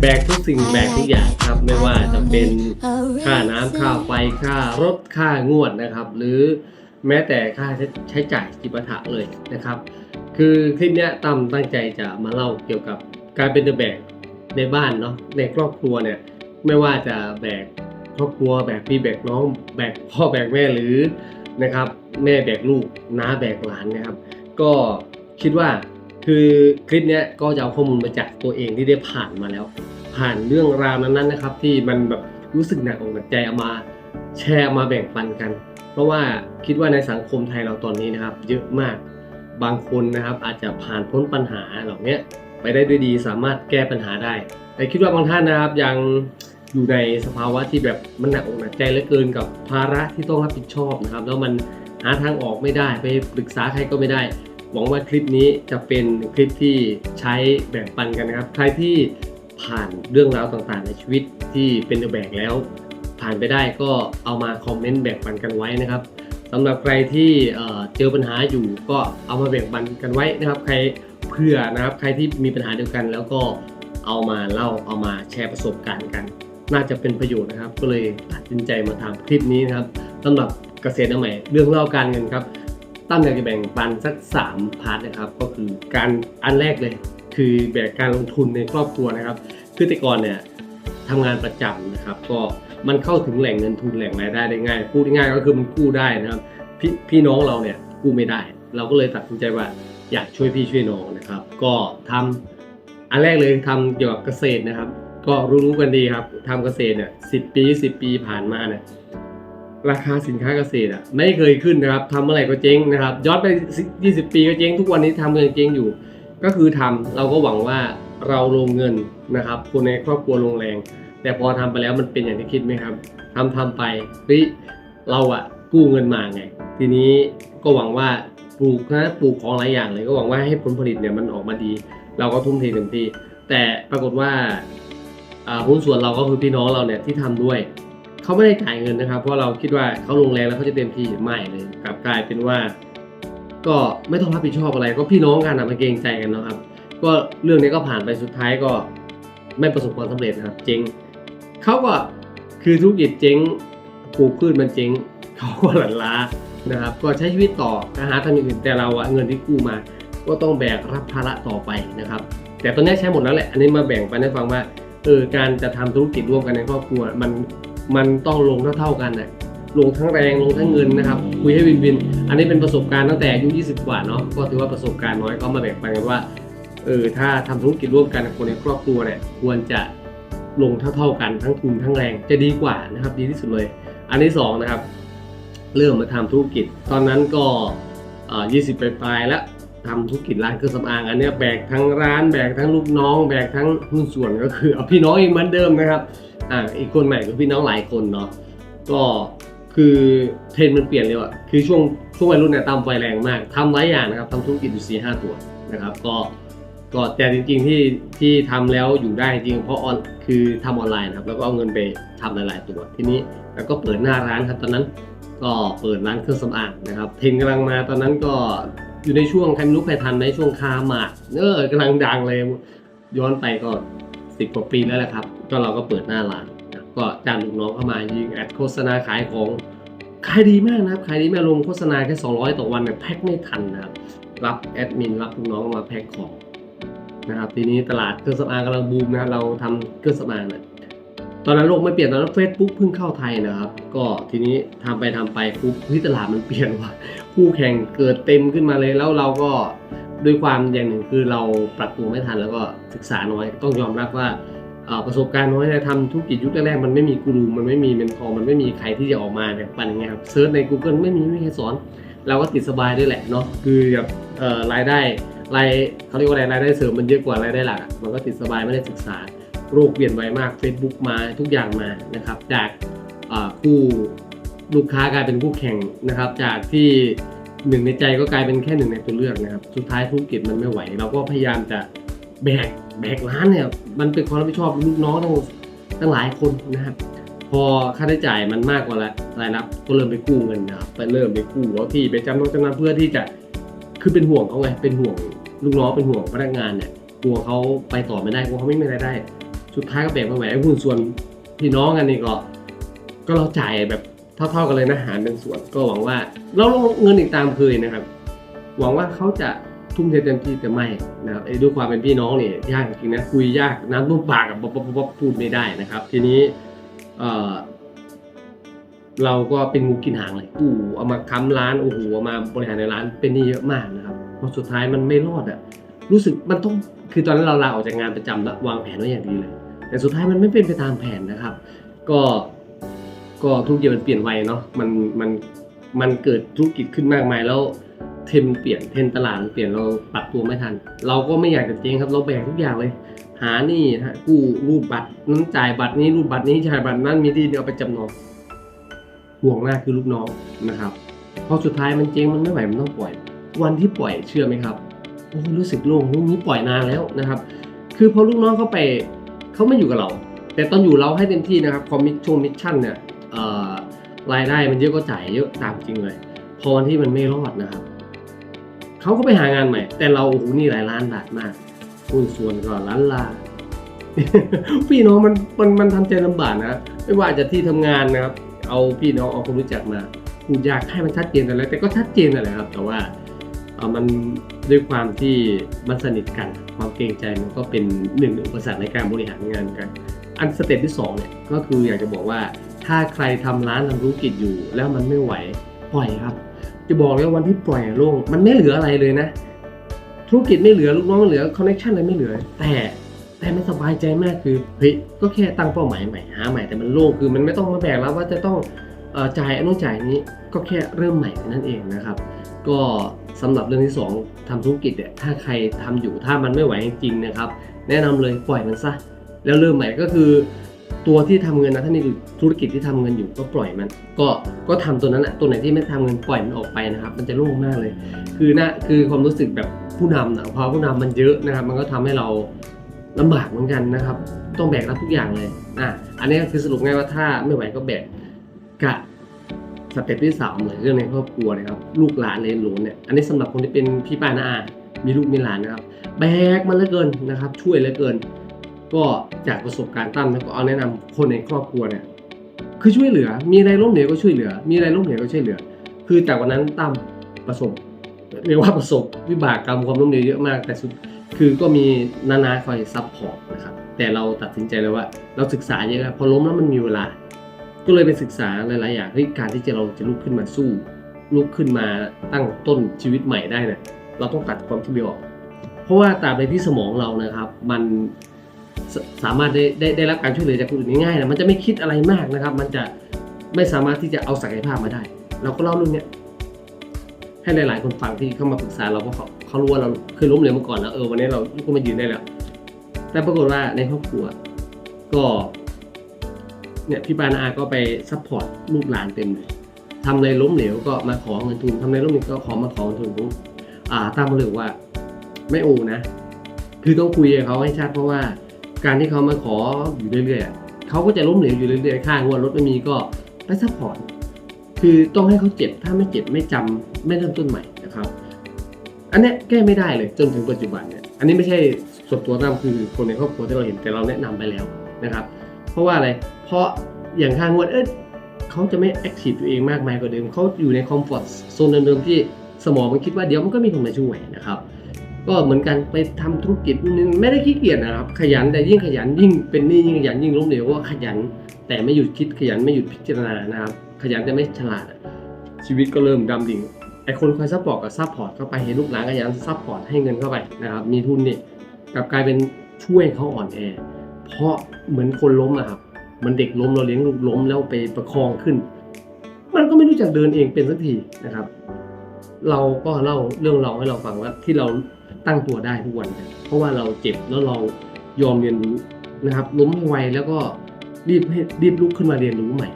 แบกทุกสิ่งแบกทุกอย่างครับ ไม่ว่าจะเป็นค่าน้ำค่าไฟค่ารถค่างวดนะครับ หรือแม้แต่ค่าใช้จ่ายจิปาถะเลยนะครับ คือคลิปเนี้ยตั้มตั้งใจจะมาเล่าเกี่ยวกับการเป็นเดอะแบกในบ้านเนาะในครอบครัวเนี่ยไม่ว่าจะแบกครอบครัวแบกพี่แบกน้องแบกพ่อแบกแม่หรือนะครับ แม่แบกลูกน้าแบกหลานนะครับ ก็คิดว่า คือคลิปเนี้ยก็จะเอาข้อมูลมาจากตัวเองที่ได้ผ่านมาแล้ว ผ่านเรื่องราวนั้นๆนะครับ ที่มันแบบรู้สึกหนักอกหนักใจเอามาแชร์มาแบ่งปันกัน เพราะว่าคิดว่าในสังคมไทยเราตอนนี้นะครับ เยอะมากบางคนนะครับ อาจจะผ่านพ้นปัญหาเหล่านี้ไปได้ด้วยดีสามารถแก้ปัญหาได้ แต่คิดว่าบางท่านนะครับยังอยู่ในสภาวะที่แบบมันหนักอกหนักใจเหลือเกินกับภาระที่ต้องรับผิดชอบนะครับ แล้วมันหาทางออกไม่ได้ไปปรึกษาใครก็ไม่ได้ หวังว่าคลิปนี้จะเป็นคลิปที่ใช้แบ่งปันกันนะครับ ใครที่ผ่านเรื่องราวต่างๆ ในชีวิตที่เป็นแบกแล้ว ผ่านไปได้ก็เอามาคอมเมนต์แบ่งปันกันไว้นะครับสำหรับใครที่เจอปัญหาอยู่ก็เอามาแบ่งปันกันไว้นะครับ ใครเพื่อนะครับใครที่มีปัญหาเดียวกัน แล้วก็เอามาเล่าเอามาแชร์ประสบการณ์กัน น่าจะเป็นประโยชน์นะครับ ก็เลยตัดสินใจมาทำคลิปนี้นะครับสำหรับเกษตรใหม่เรื่องเล่าการเงินครับ ตั้มอยากจะแบ่งปันสัก 3 พาร์ทนะครับ ก็คือการอันแรกเลย คือแบ่งการลงทุนในครอบครัวนะครับ คือแต่ก่อนเนี่ยทำงานประจำนะครับ ก็มันเข้าถึงแหล่งเงินทุนแหล่งรายได้ได้ง่ายพูดง่ายก็คือมันกู้ได้นะครับพพี่พี่น้องเราเนี่ยกู้ไม่ได้ เราก็เลยตัดสินใจว่าอยากช่วยพี่ช่วยน้องนะครับ ก็ทำอันแรกเลยทำเกี่ยวกับเกษตรนะครับ ก็รู้ๆกันดีครับทำเกษตรเนี่ยสิปีสิปีผ่านมาเนี่ย ราคาสินค้าเกษตรอะไม่เคยขึ้นนะครับทำเมื่อไหร่ก็เจ๊งนะครับย้อนไป 20 ปีก็เจ๊งทุกวันนี้ทำเงินเจ๊งอยู่ ก็คือทำเราก็หวังว่าเราลงเงินนะครับคนในครอบครัวลงแรง แต่พอทำไปแล้วมันเป็นอย่างที่คิดไหมครับทำทำไปเฮ้ยเราอะกู้เงินมาไง ทีนี้ก็หวังว่าปลูกนะปลูกของหลายอย่างเลยก็หวังว่าให้ผลผลิตเนี่ยมันออกมาดี เราก็ทุ่มเทเต็มที่แต่ปรากฏว่าอ่าหุ้นส่วนเราก็คือพี่น้องเราเนี่ยที่ทำด้วย เขาไม่ได้จ่ายเงินนะครับ เพราะเราคิดว่าเขาลงแรงแล้วเขาจะเต็มที่ไม่เลยกลับกลายเป็นว่า ก็ไม่ต้องรับผิดชอบอะไร ก็พี่น้องกันนะมาเกรงใจกันนะครับ ก็เรื่องนี้ก็ผ่านไปสุดท้ายก็ไม่ประสบความสำเร็จนะครับ เจ๊งเขาก็คือธุรกิจเจ๊งปลูกพืชมันเจ๊งเขาก็หลั่นล้านะครับ ก็ใช้ชีวิตต่อหาทำอย่างอื่นแต่เราอะเงินที่กู้มา ก็ต้องแบกรับภาระต่อไปนะครับ แต่ตอนนี้ใช้หมดแล้วแหละอันนี้มาแบ่งไปให้ฟังว่าเออการจะทำธุรกิจร่วมกันในครอบครัวมัน มันต้องลงเท่าๆกันนะลงทั้งแรงลงทั้งเงินนะครับ คุยให้วินวิน อันนี้เป็นประสบการณ์ตั้งแต่อายุ 20 กว่าเนาะก็ถือว่าประสบการณ์น้อยก็มาแบ่งปันกันว่าเออถ้าทำธุรกิจร่วมกันคนในครอบครัวเนี่ยควรจะลงเท่าๆกันทั้งทุนทั้งแรงจะดีกว่านะครับ ดีที่สุดเลย อันที่สองนะครับ เริ่มมาทำธุรกิจ ตอนนั้นก็เอ่อ20ปลายๆแล้ว ทำธุรกิจร้านเครื่องสำอางอันนี้แบกทั้งร้านแบกทั้งลูกน้อง แบกทั้งหุ้นส่วนก็คือเอาพี่น้องอีกเหมือนเดิมนะครับอ่าอีกคนใหม่ก็พี่น้องหลายคนเนาะก็คือเทรนด์มันเปลี่ยนเร็วอะคือช่วงช่วงวัยรุ่นเนี่ยตามไฟแรงมากทำหลายอย่างนะครับทำธุรกิจอยู่สี่ห้าตัวนะครับ ก็ก็แต่จริงๆที่ที่ทำแล้วอยู่ได้จริงเพราะออนคือทำออนไลน์นะครับแล้วก็เอาเงินไปทำหลาย ๆ ตัวทีนี้แล้วก็เปิดหน้าร้านครับตอนนั้นก็เปิดร้านเครื่องสำอางนะครับเทรนกำลังมาตอนนั้นก็ อยู่ในช่วงใครไม่รู้ใครทันในช่วงคาหมาดเออกำลังดังเลย ย้อนไปก็สิบกว่าปีแล้วแหละครับ ก็เราก็เปิดหน้าร้านก็จ้างลูกน้องเข้ามายิงแอดโฆษณาขายของขายดีมากนะครับขายดีแมากลงโฆษณาแค่ 200 ต่อวันเนี่ยแพ็คไม่ทันนะครับ รับแอดมินรับลูกน้องมาแพ็คของนะครับทีนี้ตลาดเครื่องสำอางกำลังบูมนะครับเราทำเครื่องสำอางเนี่ย ตอนนั้นโลกไม่เปลี่ยนตอนนั้นเฟซบุ๊กเพิ่งเข้าไทยนะครับ ก็ทีนี้ทำไปทำไปปุ๊บที่ตลาดมันเปลี่ยนว่ะคู่แข่งเกิดเต็มขึ้นมาเลยแล้วเราก็ด้วยความอย่างหนึ่งคือเราปรับตัวไม่ทันแล้วก็ศึกษาน้อยต้องยอมรับว่าประสบการณ์น้อยในทำธุรกิจยุคแรกๆมันไม่มีกูรูมันไม่มีเมนทอร์มันไม่มีใครที่จะออกมาแบบปันอย่างเงี้ยครับเซิร์ชใน Google ไม่มีไม่มีใครสอน เราก็ติดสบายด้วยแหละเนาะคือแบบรายได้รายเขาเรียกว่าอะไรรายได้เสริมมันเยอะกว่ารายได้หลักมันก็ติดสบายไม่ได้ศึกษา โรคเปลี่ยนไวมาก Facebook มาทุกอย่างมานะครับ จากคู่ลูกค้ากลายเป็นคู่แข่งนะครับ จากที่หนึ่งในใจก็กลายเป็นแค่หนึ่งในตัวเลือกนะครับ สุดท้ายธุรกิจมันไม่ไหว เราก็พยายามจะแบกแบกร้านเนี่ยมันเป็นความรับผิดชอบลูกน้องตั้งตั้งหลายคนนะครับ พอค่าใช้จ่ายมันมากกว่ารายรับก็เริ่มไปกู้เงินนะครับไปเริ่มไปกู้เอาที่ไปจำนองจำนำเพื่อที่จะคือเป็นห่วงเขาไงเป็นห่วงลูกน้องเป็นห่วงพนักงานเนี่ยกลัวเขาไปต่อไม่ได้กลัวเขาไม่มีรายได้ สุดท้ายก็แบกไม่ไหวไอ้หุ้นส่วนพี่น้องกันนี่ก็ ก็เราจ่ายแบบเท่าๆกันเลยนะหารเป็นส่วนก็หวังว่า เราลงเงินอีกตามเคยนะครับ หวังว่าเขาจะทุ่มเทเต็มที่แต่ไม่นะครับไอ้ด้วยความเป็นพี่น้องเนี่ยยากจริงนะคุยยากน้ำท่วมปากกับป๊บป๊บป๊บพูดไม่ได้นะครับ ทีนี้เออเราก็เป็นงูกินหางเลยอู้เอามาค้ำร้านโอ้โหเอามาบริหารในร้านเป็นนี่เยอะมากนะครับพราะสุดท้ายมันไม่รอดอะรู้สึกมันต้องคือตอนนั้นเราลาออกจากงานประจำแล้ววางแผนไว้อย่างดีเลย แต่สุดท้ายมันไม่เป็นไปตามแผนนะครับ ก็ก็ธุรกิจมันเปลี่ยนไวเนาะมันมันมันเกิดธุรกิจขึ้นมากมายแล้วเทรนเปลี่ยนเทรนตลาดเปลี่ยนเราปรับตัวไม่ทัน เราก็ไม่อยากจะเจ๊งครับ เราแบกทุกอย่างเลย หานี่ฮะกู้รูปบัตรนั้นจ่ายบัตรนี้รูปบัตรนี้จ่ายบัตรนั้นมีที่เดียวเอาไปจำนองห่วงมากคือลูกน้องนะครับพอสุดท้ายมันเจ๊งมันไม่ไหวมันต้องปล่อย วันที่ปล่อยเชื่อไหมครับโอ้รู้สึกโล่งลูกนี้ปล่อยนานแล้วนะครับ คือพอลูกน้องเขาไป เขาไม่อยู่กับเรา แต่ตอนอยู่เราให้เต็มที่นะครับคอมมิชชั่นมิชชั่นเนี่ยรายได้มันเยอะก็จ่ายเยอะตามจริงเลย พอวันที่มันไม่รอดนะครับเขาก็ไปหางานใหม่ แต่เราโอ้โหนี่หลายล้านบาทมากหุ้นส่วนก็ล้านลาพี่น้องมันมันมันทำใจลำบากนะไม่ว่าจะที่ทำงานนะครับ เอาพี่น้องเอาคนรู้จักมาพูอยากให้มันชัดเจนแต่แล้วแต่ก็ชัดเจนนั่นแหละครับ แต่ว่าเอ่อมัน ด้วยความที่มันสนิทกันความเกรงใจมันก็เป็นหนึ่งอุปสรรคในการบริหารงานกัน อันสเต็ปที่สองเนี่ยก็คืออยากจะบอกว่าถ้าใครทำร้านทำธุรกิจอยู่ แล้วมันไม่ไหวปล่อยครับ จะบอกเลยว่าวันที่ปล่อยโล่งมันไม่เหลืออะไรเลยนะ ธุรกิจไม่เหลือลูกน้องไม่เหลือคอนเนคชั่นอะไรไม่เหลือ แต่แต่ไม่สบายใจมากคือเฮ้ยก็แค่ตั้งเป้าหมายใหม่หาใหม่แต่มันโล่งคือมันไม่ต้องมาแบกแล้วว่าจะต้องอจ่ายอนนุจ่ายนี้ก็แค่เริ่มใหม่นั่นเองนะครับ ก็สำหรับเรื่องที่สองทำธุรกิจเนี่ยถ้าใครทำอยู่ถ้ามันไม่ไหวจริงๆนะครับ แนะนำเลยปล่อยมันซะแล้วเริ่มใหม่ก็คือ ตัวที่ทำเงินนะถ้านี่คือธุรกิจที่ทำเงินอยู่ก็ปล่อยมัน ก็ก็ทำตัวนั้นแหละตัวไหนที่ไม่ทำเงินปล่อยมันออกไปนะครับ มันจะโล่งมากเลย คือนะคือความรู้สึกแบบผู้นำนะพอผู้นำมันเยอะนะครับ มันก็ทำให้เราลำบากเหมือนกันนะครับ ต้องแบกรับทุกอย่างเลยอะอันนี้คือสรุปง่ายว่าถ้าไม่ไหวก็แบกกะ เต็ปที่สามเลยเรื่องในครอบครัวนะครับลูกหลานเลนหลนเนี่ยอันนี้สำหรับคนที่เป็นพี่ป้าน้าอามีลูกมีหลานนะครับแบกมันเหลือเกินนะครับ ช่วยเหลือเกิน ก็จากประสบการณ์ตั้มแล้วก็เอาแนะนำคนในครอบครัวเนี่ยคือช่วยเหลือ มีอะไรล้มเหลวก็ช่วยเหลือ มีอะไรล้มเหลวก็ช่วยเหลือ คือจากวันนั้นตั้มประสบเรียกว่าประสบวิบากกรรมความล้มเหลวเยอะมาก แต่สุดคือก็มีนานาคอยซัพพอร์ตนะครับแต่เราตัดสินใจเลยว่า เราศึกษาเยอะแล้วพอล้มแล้วมันมีเวลา ก็เลยไปศึกษาหลายๆอย่างเฮ้ยการที่จะเราจะลุกขึ้นมาสู้ลุกขึ้นมาตั้งต้นชีวิตใหม่ได้เนี่ยเราต้องตัดความคิดไม่ออก เพราะว่าตราบใดที่สมองเรานะครับ มันสสามารถได้ได้ได้รับการช่วยเหลือจากคนอื่นง่ายๆนะมันจะไม่คิดอะไรมากนะครับ มันจะไม่สามารถที่จะเอาศักยภาพมาได้ เราก็เล่าเรื่องเนี้ยให้หลายๆ คนฟังที่เข้ามาปรึกษาเราเพราะเขาเขารู้ว่าเราเคยล้มเหลวมาก่อนแล้วเออวันนี้เราลุกขึ้นมายืนได้แล้ว แต่ปรากฏว่าในครอบครัว ก็ เนี่ยพี่ปานาก็ไปซัพพอร์ตลูกหลานเต็มเลยทำอะไรล้มเหลวก็มาขอเงินทุนทำอะไรล้มเหลวก็ขอมาขอเงินทุนผมอ่าตามมาเลยว่า ไม่โอนะ คือต้องคุยกับเขาให้ชัดเพราะว่าการที่เขามาขออยู่เรื่อยๆเขาก็จะล้มเหลวอยู่เรื่อยๆค่างวดรถไม่มีก็ไปซัพพอร์ตคือต้องให้เขาเจ็บถ้าไม่เจ็บไม่จำไม่เริ่มต้นใหม่นะครับ อันเนี้ยแก้ไม่ได้เลยจนถึงปัจจุบันเนี่ยอันนี้ไม่ใช่ส่วนตัวตั้มคือคนในครอบครัวที่เราเห็นแต่เราแนะนำไปแล้วนะครับ เพราะว่าอะไร เพราะอย่างข้างงวดเอ้ยเขาจะไม่แอคทีฟตัวเองมากมายกว่าเดิม เขาอยู่ในคอมฟอร์ตโซนเดิมๆที่สมองมันคิดว่าเดี๋ยวมันก็มีคนมาช่วยนะครับ ก็เหมือนกันไปทำธุรกิจนู่นนี่ไม่ได้ขี้เกียจนะครับ ขยันแต่ยิ่งขยันยิ่งเป็นนี้ยิ่งขยันยิ่งล้มเหลวว่าขยัน แต่ไม่หยุดคิดขยันไม่หยุดพิจารณานะครับ ขยันแต่ไม่ฉลาด ชีวิตก็เริ่มดำดิ่งไอคนคอยซัพพอร์ตกับซัพพอร์ตเข้าไปเห็นลูกหลานขยันซัพพอร์ตให้เงินเข้าไปนะครับมีทุนเนี่ยกลับกลายเป็นช่วยเขาอ่อนแอ เพราะเหมือนคนล้มอะครับมันเด็กล้มเราเลี้ยงลูกล้มแล้วไปประคองขึ้น มันก็ไม่รู้จักเดินเองเป็นสักทีนะครับ เราก็เล่าเรื่องเราให้เราฟังว่าที่เราตั้งตัวได้ทุกวันเพราะว่าเราเจ็บแล้วเรายอมเรียนรู้นะครับ ล้มไวแล้วก็รีบให้รีบลุกขึ้นมาเรียนรู้ใหม่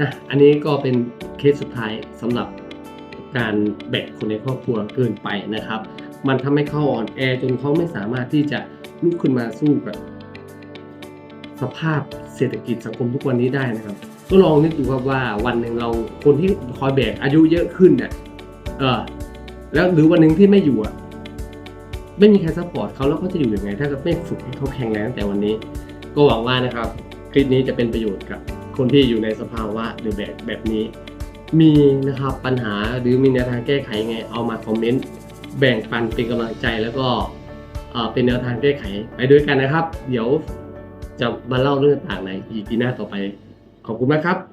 นะอันนี้ก็เป็นเคสสุดท้ายสำหรับการแบกคนในครอบครัวเกินไปนะครับ มันทำให้เขาอ่อนแอจนเขาไม่สามารถที่จะลุกขึ้นมาสู้กับ สภาพเศรษฐกิจสังคมทุกวันนี้ได้นะครับ ก็ลองนึกดูครับว่าวันหนึ่งเราคนที่คอยแบกอายุเยอะขึ้นเนี่ยเออแล้วหรือวันหนึ่งที่ไม่อยู่อะไม่มีใครซัพพอร์ตเขาแล้วเขาจะอยู่ยังไง ถ้าไม่ฝึกให้เขาแข็งแรงตั้งแต่วันนี้ ก็หวังว่านะครับ คลิปนี้จะเป็นประโยชน์กับคนที่อยู่ในสภาวะหรือแบบแบบนี้ มีนะครับปัญหาหรือมีแนวทางแก้ไขยังไง เอามาคอมเมนต์แบ่งปันเป็นกำลังใจแล้วก็เป็นแนวทางแก้ไขไปด้วยกันนะครับ เดี๋ยว จะมาเล่าเรื่องต่างๆใน EP หน้าต่อไป ขอบคุณมากครับ